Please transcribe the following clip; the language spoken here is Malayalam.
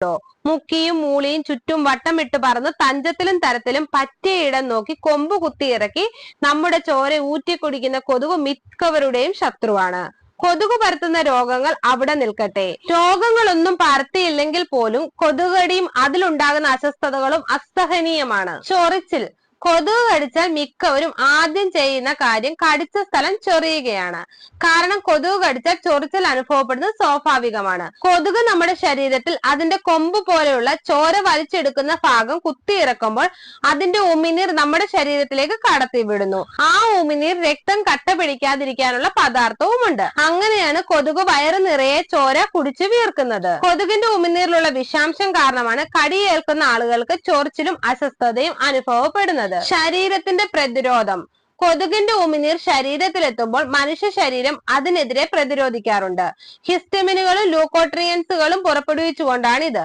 ട്ടോ. മുക്കിയും മൂളിയും ചുറ്റും വട്ടമിട്ട് പറന്ന് തഞ്ചത്തിലും തരത്തിലും പറ്റിയിടം നോക്കി കൊമ്പ് കുത്തിയിറക്കി നമ്മുടെ ചോര ഊറ്റി കുടിക്കുന്ന കൊതുക് മിക്കവരുടെയും ശത്രുവാണ്. കൊതുക് പരത്തുന്ന രോഗങ്ങൾ അവിടെ നിൽക്കട്ടെ. രോഗങ്ങളൊന്നും പരത്തിയില്ലെങ്കിൽ പോലും കൊതുകടിയും അതിലുണ്ടാകുന്ന അസ്വസ്ഥതകളും അസഹനീയമാണ്. ചൊറിച്ചിൽ കൊതുക് കടിച്ചാൽ മിക്കവരും ആദ്യം ചെയ്യുന്ന കാര്യം കടിച്ച സ്ഥലം ചൊറിയുകയാണ്. കാരണം കൊതുക് കടിച്ചാൽ ചൊറിച്ചൽ അനുഭവപ്പെടുന്നത് സ്വാഭാവികമാണ്. കൊതുക് നമ്മുടെ ശരീരത്തിൽ അതിന്റെ കൊമ്പ് പോലെയുള്ള ചോര വലിച്ചെടുക്കുന്ന ഭാഗം കുത്തിയിറക്കുമ്പോൾ അതിന്റെ ഉമിനീർ നമ്മുടെ ശരീരത്തിലേക്ക് കടത്തിവിടുന്നു ആ ഉമിനീർ രക്തം കട്ട പിടിക്കാതിരിക്കാനുള്ള പദാർത്ഥവുമുണ്ട് അങ്ങനെയാണ് കൊതുക് വയറ് നിറയെ ചോര കുടിച്ചു വീർക്കുന്നത്. കൊതുകിന്റെ ഉമിനീരിലുള്ള വിഷാംശം കാരണമാണ് കടിയേൽക്കുന്ന ആളുകൾക്ക് ചൊറിച്ചിലും അസ്വസ്ഥതയും അനുഭവപ്പെടുന്നത്. ശരീരത്തിന്റെ പ്രതിരോധം. കൊതുകിന്റെ ഉമിനീർ ശരീരത്തിലെത്തുമ്പോൾ മനുഷ്യ ശരീരം അതിനെതിരെ പ്രതിരോധിക്കാറുണ്ട്. ഹിസ്റ്റമിനുകളും ലൂക്കോട്രിയൻസുകളും പുറപ്പെടുവിച്ചുകൊണ്ടാണ് ഇത്